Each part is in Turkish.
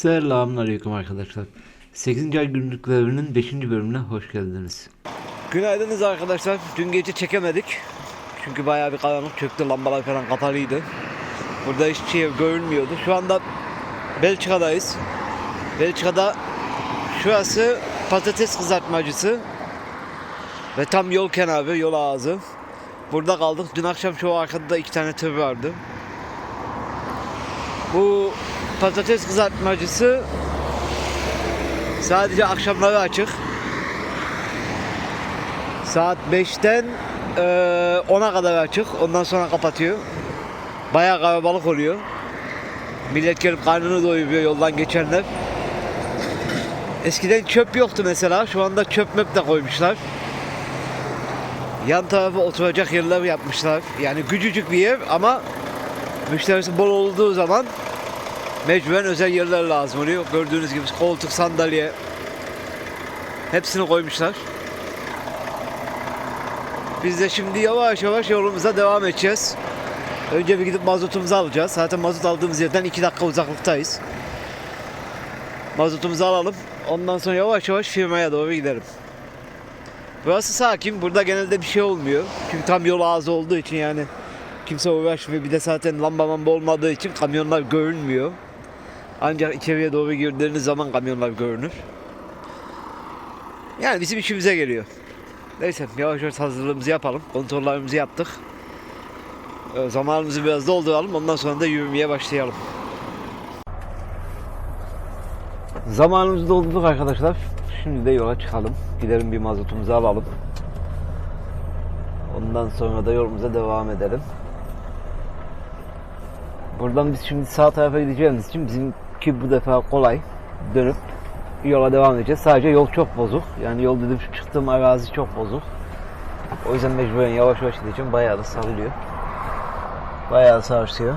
Selamünaleyküm arkadaşlar. 8. ay günlüklerinin 5. bölümüne hoş geldiniz. Günaydınız arkadaşlar. Dün gece çekemedik. Çünkü bayağı bir karanlık çöktü. Lambalar falan kapalıydı. Burada hiç şey görünmüyordu. Şu anda Belçika'dayız. Belçika'da şurası patates kızartmacısı. Ve tam yol kenarı, yol ağzı. Burada kaldık. Dün akşam şu arkada da iki tane tır vardı. Bu patates kızartmacısı sadece akşamları açık. Saat 5'ten eee, 10'a kadar açık. Ondan sonra kapatıyor. Bayağı kalabalık oluyor. Millet gelip karnını doyuruyor yoldan geçenler. Eskiden çöp yoktu mesela. Şu anda çöp möp de koymuşlar. Yan tarafa oturacak yerler yapmışlar. Yani küçücük bir yer ama müşterisi bol olduğu zaman mecburen özel yerler lazım oluyor. Gördüğünüz gibi koltuk, sandalye hepsini koymuşlar. Biz de şimdi yavaş yavaş yolumuza devam edeceğiz. Önce bir gidip mazotumuzu alacağız. Zaten mazot aldığımız yerden 2 dakika uzaklıktayız. Mazotumuzu alalım. Ondan sonra yavaş yavaş firmaya doğru gidelim. Burası sakin. Burada genelde bir şey olmuyor. Çünkü tam yol ağzı olduğu için yani kimse uğraşmıyor. Bir de zaten lamba mamba olmadığı için kamyonlar görünmüyor. Ancak içeriye doğru girdiğiniz zaman kamyonlar görünür. Yani bizim işimize geliyor. Neyse yavaş yavaş hazırlığımızı yapalım. Kontrollerimizi yaptık. Ee, zamanımızı biraz dolduralım. Ondan sonra da yürümeye başlayalım. Zamanımızı doldurduk arkadaşlar. Şimdi de yola çıkalım. Gidelim bir mazotumuzu alalım. Ondan sonra da yolumuza devam edelim. Buradan biz şimdi sağ tarafa gideceğimiz için bizimki bu defa kolay. Dönüp yola devam edeceğiz. Sadece yol çok bozuk. Yani yol dedim çıktığım arazi çok bozuk. O yüzden mecburen yavaş yavaş gideceğim. Bayağı da sarılıyor. Bayağı da sarsıyor.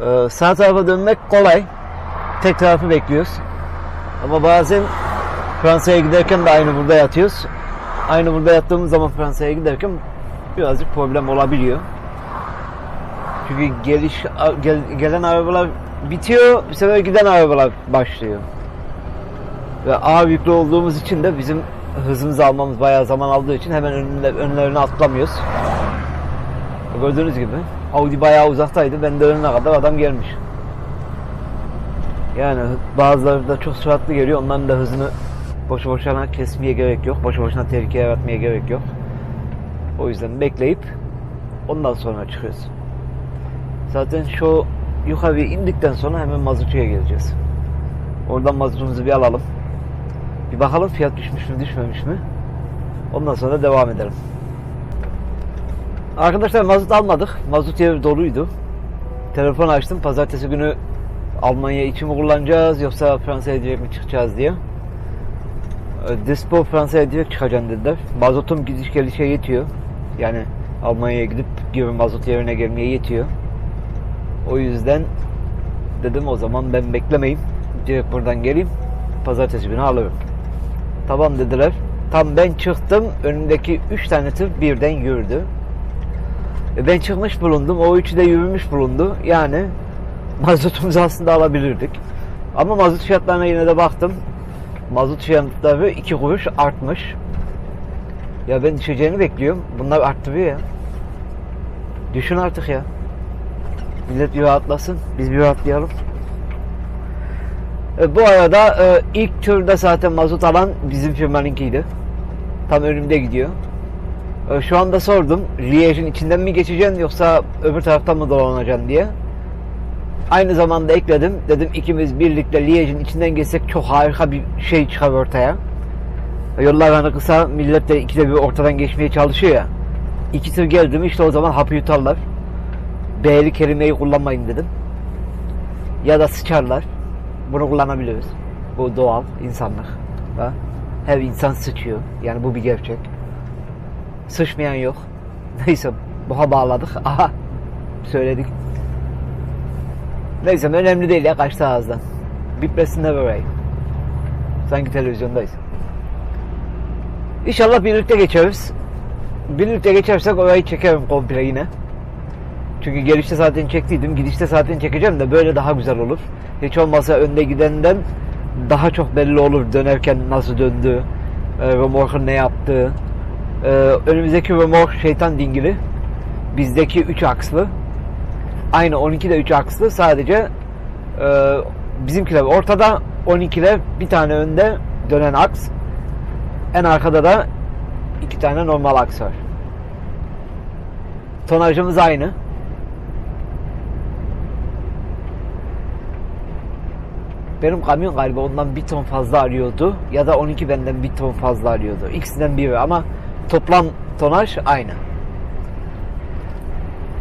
Ee, sağ tarafa dönmek kolay. Tek tarafı bekliyoruz. Ama bazen Fransa'ya giderken de aynı burada yatıyoruz. Aynı burada yattığımız zaman Fransa'ya giderken birazcık problem olabiliyor. Çünkü geliş gel- gelen arabalar bitiyor, bir sefer giden arabalar başlıyor. Ve ağır yüklü olduğumuz için de bizim hızımızı almamız bayağı zaman aldığı için hemen önüne, önlerine atlamıyoruz. Gördüğünüz gibi Audi bayağı uzaktaydı. Ben de önüne kadar adam gelmiş. Yani bazıları da çok süratli geliyor. Onların da hızını boşu boşuna kesmeye gerek yok. Boşu boşuna tehlikeye yaratmaya gerek yok. O yüzden bekleyip ondan sonra çıkıyoruz. Zaten şu yukarıya indikten sonra hemen mazotçuya geleceğiz. Oradan mazotumuzu bir alalım. Bir bakalım fiyat düşmüş mü düşmemiş mi? Ondan sonra devam edelim. Arkadaşlar mazot almadık. Mazot yeri doluydu. Telefon açtım. Pazartesi günü Almanya için mi kullanacağız yoksa Fransa'ya direkt mi çıkacağız diye. E, Dispo Fransa'ya direkt çıkacaksın dediler. Mazotum gidiş gelişe yetiyor. Yani Almanya'ya gidip gibi mazot yerine gelmeye yetiyor. O yüzden dedim o zaman ben beklemeyeyim. Direkt buradan geleyim. Pazartesi günü alırım. Tamam dediler. Tam ben çıktım. Önümdeki 3 tane tır birden yürüdü. E, Ben çıkmış bulundum. O üçü de yürümüş bulundu. Yani mazotumuzu aslında alabilirdik. Ama mazot fiyatlarına yine de baktım. Mazot fiyatları 2 kuruş artmış. Ya ben düşeceğini bekliyorum. Bunlar arttırıyor ya. Düşün artık ya. Millet bir rahatlasın. Biz bir rahatlayalım. E, bu arada e, ilk turda zaten mazot alan bizim firmanınkiydi. Tam önümde gidiyor. E, şu anda sordum. Liège'in içinden mi geçeceksin yoksa öbür taraftan mı dolanacaksın diye. Aynı zamanda ekledim. Dedim ikimiz birlikte Liège'in içinden geçsek çok harika bir şey çıkar ortaya. Yollar hani kısa millet de ikide bir ortadan geçmeye çalışıyor ya. İki tır geldi mi işte o zaman hapı yutarlar. B'li kelimeyi kullanmayın dedim. Ya da sıçarlar. Bunu kullanabiliriz. Bu doğal insanlık. Ha? Her insan sıçıyor. Yani bu bir gerçek. Sıçmayan yok. Neyse buha bağladık. Aha söyledik. Neyse önemli değil ya kaçtı ağızdan. Bitmesin de böyle. Sanki televizyondayız. İnşallah birlikte geçeriz. Birlikte geçersek orayı çekerim komple yine. Çünkü gelişte zaten çektiydim. Gidişte zaten çekeceğim de böyle daha güzel olur. Hiç olmazsa önde gidenden daha çok belli olur dönerken nasıl döndü, e, remorkun ne yaptığı. E, önümüzdeki remork şeytan dingili. Bizdeki 3 akslı. Aynı 12 de 3 akslı. Sadece e, bizimkiler ortada 12'ler bir tane önde dönen aks. En arkada da iki tane normal aks var. Tonajımız aynı. Benim kamyon galiba ondan bir ton fazla arıyordu. Ya da 12 benden bir ton fazla arıyordu. İkisinden biri ama toplam tonaj aynı.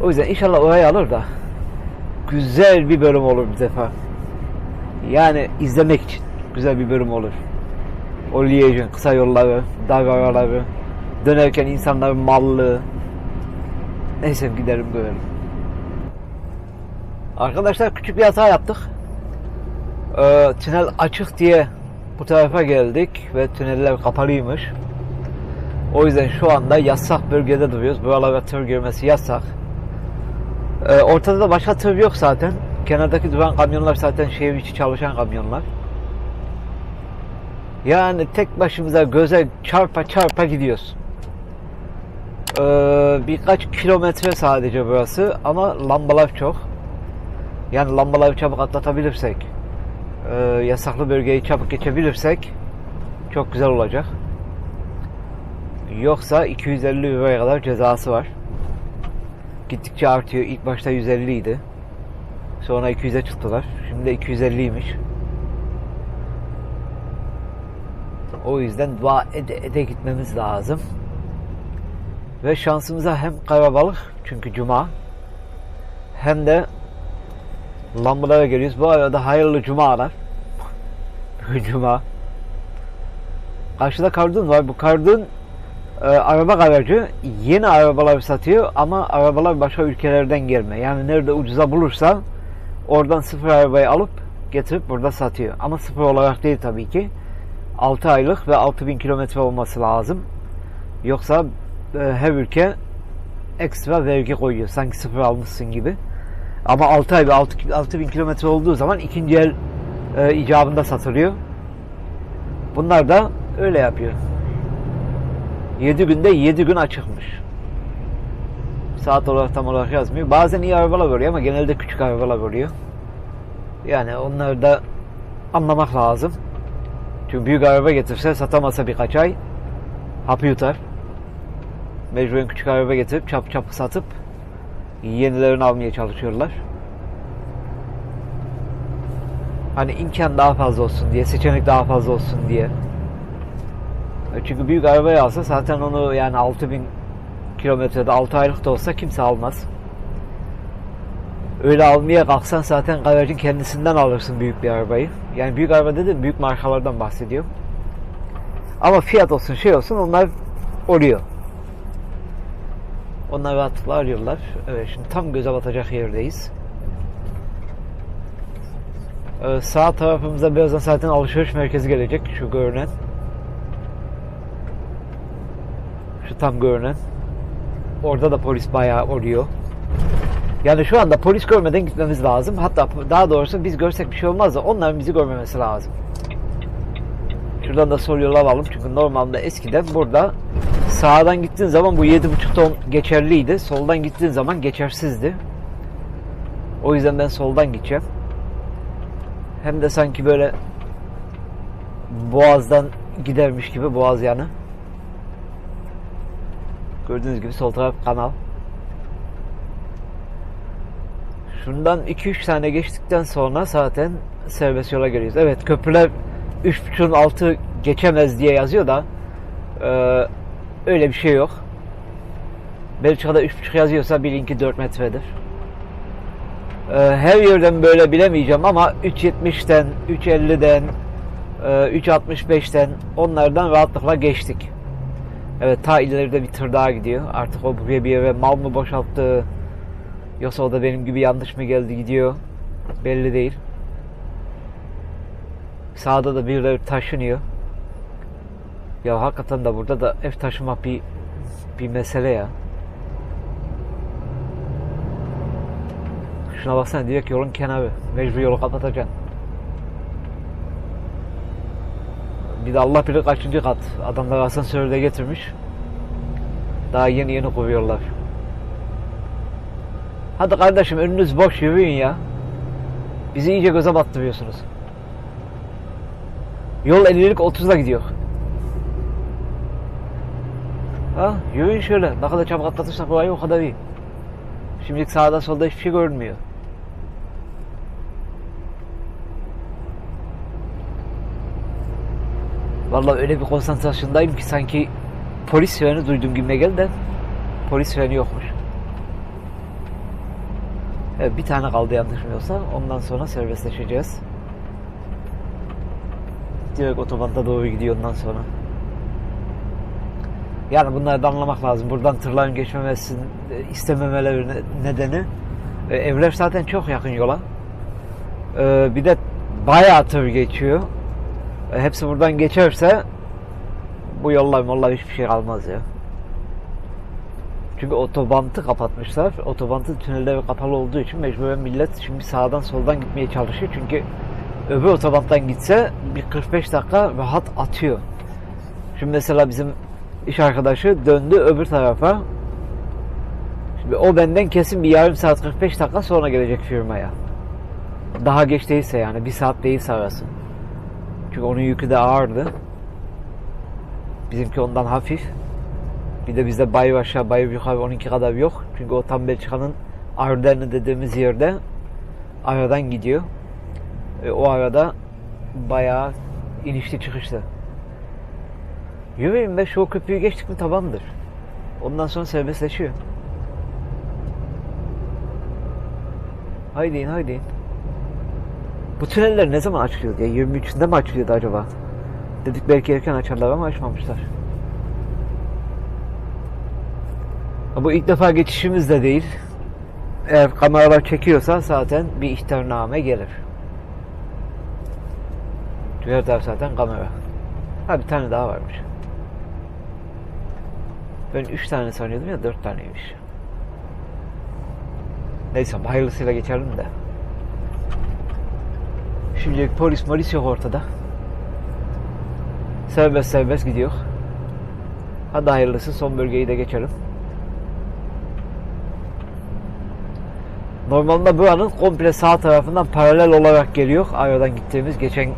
O yüzden inşallah orayı alır da güzel bir bölüm olur bir defa. Yani izlemek için güzel bir bölüm olur. O Liège'in kısa yolları, dar araları, dönerken insanların mallı. Neyse giderim görelim. Arkadaşlar küçük bir hata yaptık. Ee, tünel açık diye bu tarafa geldik ve tüneller kapalıymış. O yüzden şu anda yasak bölgede duruyoruz. Buralara tır girmesi yasak. Ee, ortada da başka tır yok zaten. Kenardaki duran kamyonlar zaten şehir içi çalışan kamyonlar. Yani tek başımıza göze çarpa çarpa gidiyoruz. Ee, birkaç kilometre sadece burası ama lambalar çok. Yani lambaları çabuk atlatabilirsek, e, yasaklı bölgeyi çabuk geçebilirsek çok güzel olacak. Yoksa 250 euroya kadar cezası var. Gittikçe artıyor. İlk başta 150 idi. Sonra 200'e çıktılar. Şimdi de 250'ymiş. O yüzden dua ede ede gitmemiz lazım. Ve şansımıza hem karabalık çünkü cuma hem de lambalara geliyoruz. Bu arada hayırlı cumalar. Cuma. Karşıda kardun var. Bu kardun e, araba garajı yeni arabalar satıyor ama arabalar başka ülkelerden gelme. Yani nerede ucuza bulursa oradan sıfır arabayı alıp getirip burada satıyor. Ama sıfır olarak değil tabii ki. 6 aylık ve 6000 kilometre olması lazım. Yoksa e, her ülke ekstra vergi koyuyor. Sanki sıfır almışsın gibi. Ama 6 ay ve 6, 6000 kilometre olduğu zaman ikinci el e, icabında satılıyor. Bunlar da öyle yapıyor. 7 günde 7 gün açıkmış. Saat olarak tam olarak yazmıyor. Bazen iyi arabalar oluyor ama genelde küçük arabalar oluyor. Yani onları da anlamak lazım. Çünkü büyük araba getirse satamasa birkaç ay hapı yutar. Mecburen küçük araba getirip çap çap satıp yenilerini almaya çalışıyorlar. Hani imkan daha fazla olsun diye, seçenek daha fazla olsun diye. Çünkü büyük arabayı alsa zaten onu yani 6000 kilometrede 6 aylık da olsa kimse almaz. Öyle almaya kalksan zaten garajın kendisinden alırsın büyük bir arabayı. Yani büyük araba dedim büyük markalardan bahsediyorum. Ama fiyat olsun şey olsun onlar oluyor. Onlar rahatlıkla arıyorlar. Evet şimdi tam göze batacak yerdeyiz. Ee, sağ tarafımızda birazdan zaten alışveriş merkezi gelecek. Şu görünen. Şu tam görünen. Orada da polis bayağı oluyor. Yani şu anda polis görmeden gitmemiz lazım. Hatta daha doğrusu biz görsek bir şey olmaz da onların bizi görmemesi lazım. Şuradan da sol yol alalım. Çünkü normalde eskiden burada sağdan gittiğin zaman bu 7.5 ton geçerliydi. Soldan gittiğin zaman geçersizdi. O yüzden ben soldan gideceğim. Hem de sanki böyle boğazdan gidermiş gibi boğaz yanı. Gördüğünüz gibi sol taraf kanal. Şundan 2-3 tane geçtikten sonra zaten serbest yola geliyoruz. Evet köprüler 3.5'un altı geçemez diye yazıyor da öyle bir şey yok. Belçika'da 3.5 yazıyorsa bilinki 4 metredir. E, her yerden böyle bilemeyeceğim ama 3.70'ten, 3.50'den, e, 3.65'ten onlardan rahatlıkla geçtik. Evet ta ileride bir tır daha gidiyor. Artık o buraya bir yere mal mı boşalttı yoksa o da benim gibi yanlış mı geldi gidiyor belli değil. Sağda da birileri taşınıyor. Ya hakikaten de burada da ev taşımak bir bir mesele ya. Şuna baksana direkt yolun kenarı. Mecbur yolu kapatacaksın. Bir de Allah bilir kaçıncı kat. Adamlar asansörü getirmiş. Daha yeni yeni kovuyorlar. Hadi kardeşim önünüz boş yürüyün ya. Bizi iyice göze battırıyorsunuz. Yol 50'lik 30'la gidiyor. Ha, yürüyün şöyle. Ne kadar çabuk atlatırsak burayı o kadar iyi. Şimdilik sağda solda hiçbir şey görünmüyor. Vallahi öyle bir konsantrasyondayım ki sanki polis freni duydum gibi geldi de polis freni yokmuş. Evet, bir tane kaldı yanlış bilmiyorsam. Ondan sonra serbestleşeceğiz. Direkt otobanda doğru gidiyor ondan sonra. Yani bunları da anlamak lazım. Buradan tırların geçmemesi istememeleri ne- nedeni e, evler zaten çok yakın yola. E, bir de bayağı tır geçiyor. E, hepsi buradan geçerse bu yollar mollar hiçbir şey kalmaz ya. Çünkü otobantı kapatmışlar. Otobantın tünelleri kapalı olduğu için mecburen millet şimdi sağdan soldan gitmeye çalışıyor. Çünkü öbür otobanttan gitse bir 45 dakika rahat atıyor. Şimdi mesela bizim iş arkadaşı döndü öbür tarafa. Şimdi o benden kesin bir yarım saat 45 dakika sonra gelecek firmaya. Daha geç değilse yani bir saat değilse arası. Çünkü onun yükü de ağırdı. Bizimki ondan hafif. Bir de bizde bayır aşağı bayır yukarı 12 kadar yok. Çünkü o tam Belçika'nın Ardennes dediğimiz yerde aradan gidiyor. E, o arada bayağı inişli çıkışlı. Yürüyün be şu köprüyü geçtik mi tamamdır. Ondan sonra serbestleşiyor. Haydi in haydi in. Bu tüneller ne zaman açılıyor diye 23'ünde mi açılıyordu acaba? Dedik belki erken açarlar ama açmamışlar. Bu ilk defa geçişimiz de değil. Eğer kameralar çekiyorsa zaten bir ihtarname gelir. Taraf zaten kamera. Ha bir tane daha varmış. Ben üç tane sanıyordum ya dört taneymiş. Neyse hayırlısıyla geçelim de. Şimdilik polis polis yok ortada. Serbest serbest gidiyor. Hadi hayırlısı son bölgeyi de geçelim. Normalde buranın komple sağ tarafından paralel olarak geliyor. Aradan gittiğimiz, geçen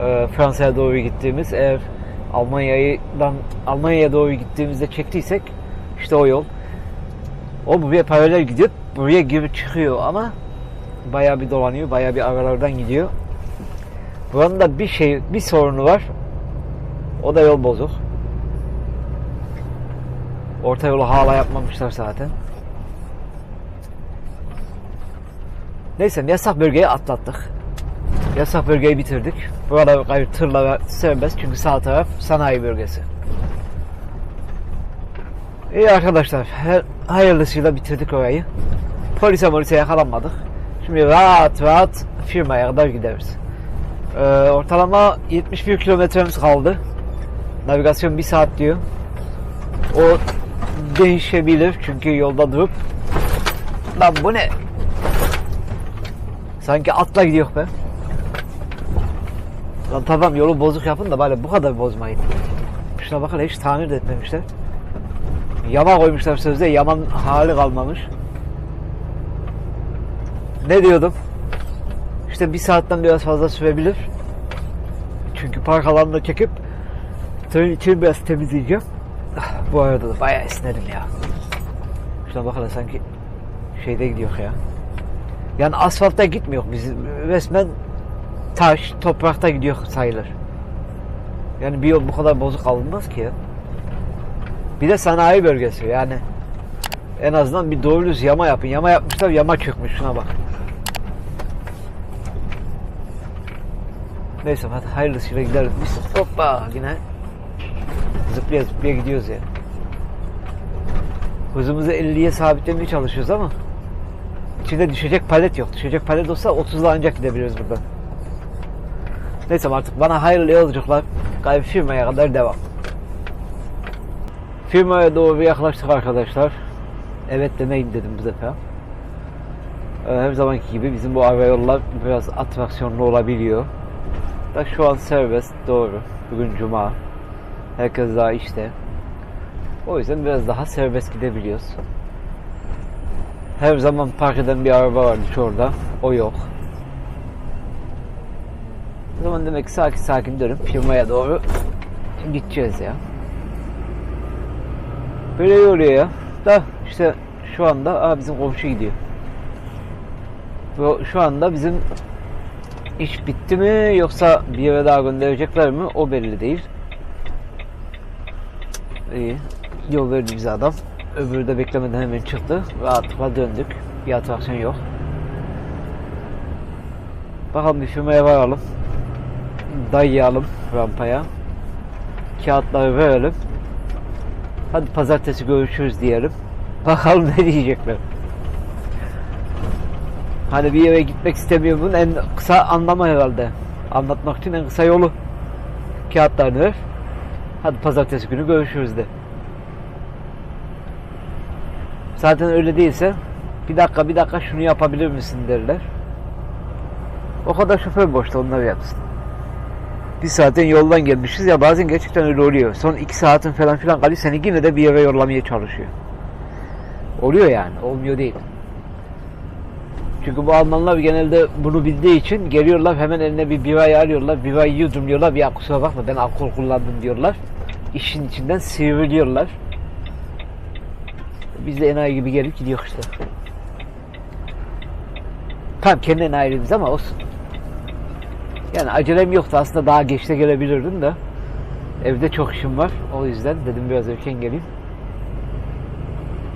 e, Fransa'ya doğru gittiğimiz eğer Almanya'dan Almanya'ya doğru gittiğimizde çektiysek işte o yol. O buraya paralel gidiyor. Buraya girip çıkıyor ama bayağı bir dolanıyor. Bayağı bir aralardan gidiyor. Buranın da bir şey, bir sorunu var. O da yol bozuk. Orta yolu hala yapmamışlar zaten. Neyse yasak bölgeyi atlattık. Yasak bölgeyi bitirdik. Burada gayet tırla serbest çünkü sağ taraf sanayi bölgesi. İyi arkadaşlar, her, hayırlısıyla bitirdik orayı. Polise polise yakalanmadık. Şimdi rahat rahat firmaya kadar gideriz. Ee, ortalama 71 kilometremiz kaldı. Navigasyon 1 saat diyor. O değişebilir çünkü yolda durup Lan bu ne? Sanki atla gidiyor be. Lan tamam yolu bozuk yapın da bari bu kadar bozmayın. Şuna bakın hiç tamir de etmemişler. Yama koymuşlar sözde yaman hali kalmamış. Ne diyordum? İşte bir saatten biraz fazla sürebilir. Çünkü park alanını çekip tırın içini biraz temizleyeceğim. Ah, Bu arada da bayağı esnedim ya. Şuna bakın sanki şeyde gidiyor ya. Yani asfaltta gitmiyor biz resmen taş, toprakta gidiyor sayılır. Yani bir yol bu kadar bozuk alınmaz ki ya. Bir de sanayi bölgesi yani. En azından bir doğru düz yama yapın. Yama yapmışlar, yama çökmüş. Şuna bak. Neyse hadi hayırlısıyla gidelim biz. Hoppa yine zıplaya zıplaya gidiyoruz ya. Hızımızı 50'ye sabitlemeye çalışıyoruz ama içinde düşecek palet yok. Düşecek palet olsa 30'la ancak gidebiliriz buradan. Neyse artık bana hayırlı yolculuklar. Gayet firmaya kadar devam. Firmaya doğru yaklaştık arkadaşlar. Evet demeyin dedim bu sefer. Ee, Her zamanki gibi bizim bu ara yollar biraz atraksiyonlu olabiliyor. Da şu an serbest doğru. Bugün cuma. Herkes daha işte. O yüzden biraz daha serbest gidebiliyoruz. Her zaman park eden bir araba vardı şurada. O yok. O zaman demek ki sakin sakin dönüp firmaya doğru gideceğiz ya. Böyle iyi ya. Da işte şu anda aa, bizim komşu gidiyor. Şu anda bizim iş bitti mi yoksa bir yere daha gönderecekler mi o belli değil. İyi. Yol verdi bize adam. Öbürü de beklemeden hemen çıktı. Rahatlıkla döndük. Bir atraksiyon yok. Bakalım bir firmaya varalım. Dayayalım rampaya. Kağıtları verelim. Hadi pazartesi görüşürüz diyelim. Bakalım ne diyecekler. Hani bir yere gitmek istemiyor en kısa anlama herhalde. Anlatmak için en kısa yolu. Kağıtlarını ver. Hadi pazartesi günü görüşürüz de. Zaten öyle değilse bir dakika bir dakika şunu yapabilir misin derler. O kadar şoför boşta onlar yapsın. Bir saatten yoldan gelmişiz ya bazen gerçekten öyle oluyor. Son iki saatin falan filan kalıyor seni yine de bir yere yollamaya çalışıyor. Oluyor yani olmuyor değil. Çünkü bu Almanlar genelde bunu bildiği için geliyorlar hemen eline bir birayı alıyorlar. Birayı yudumluyorlar. Ya kusura bakma ben alkol kullandım diyorlar. İşin içinden sıyrılıyorlar. Biz de enayi gibi gelip gidiyor işte. Tamam kendi enayiliğimiz ama olsun. Yani acelem yoktu aslında daha geç de gelebilirdim de. Evde çok işim var. O yüzden dedim biraz erken geleyim.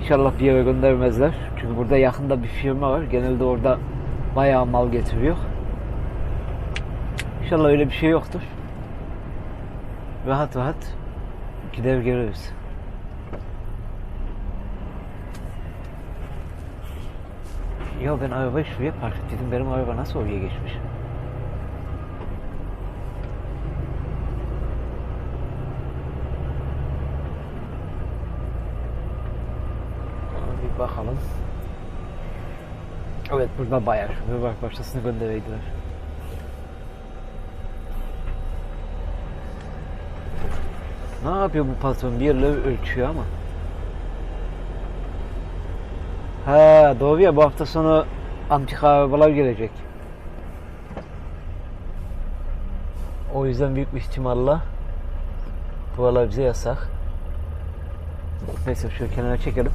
İnşallah bir yere göndermezler. Çünkü burada yakında bir firma var. Genelde orada bayağı mal getiriyor. İnşallah öyle bir şey yoktur. Rahat rahat gider geliriz. Ya ben arabayı şuraya park ettim. Benim araba nasıl oraya geçmiş? Bir bakalım. Evet burada bayağı şuraya bak başlasını göndereydiler. Ne yapıyor bu patron? Bir yerleri ölçüyor ama. Ha doğru ya bu hafta sonu antika arabalar gelecek. O yüzden büyük bir ihtimalle buralar bize yasak. Neyse şöyle kenara çekelim.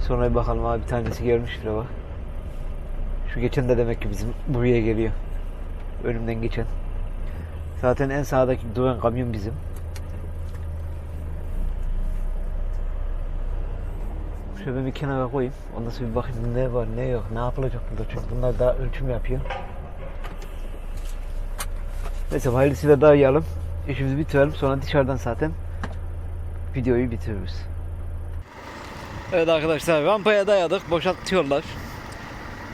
Sonra bir bakalım abi bir tanesi gelmiştir ama. Şu geçen de demek ki bizim buraya geliyor. Önümden geçen. Zaten en sağdaki duran kamyon bizim. Şöyle bir kenara koyayım. Ondan sonra bir bakayım ne var ne yok. Ne yapılacak burada çünkü bunlar daha ölçüm yapıyor. Neyse hayırlısıyla dayayalım. İşimizi bitirelim. Sonra dışarıdan zaten videoyu bitiririz. Evet arkadaşlar rampaya dayadık. Boşaltıyorlar.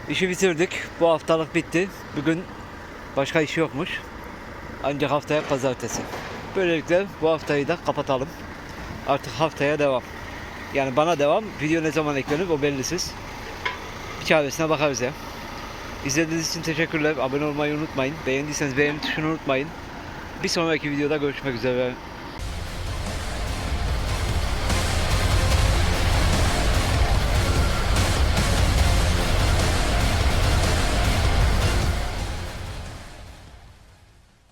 İşi bitirdik. Bu haftalık bitti. Bugün başka iş yokmuş. Ancak haftaya pazartesi. Böylelikle bu haftayı da kapatalım. Artık haftaya devam. Yani bana devam. Video ne zaman eklenir o bellisiz. Bir çaresine bakarız ya. İzlediğiniz için teşekkürler. Abone olmayı unutmayın. Beğendiyseniz beğeni tuşunu unutmayın. Bir sonraki videoda görüşmek üzere.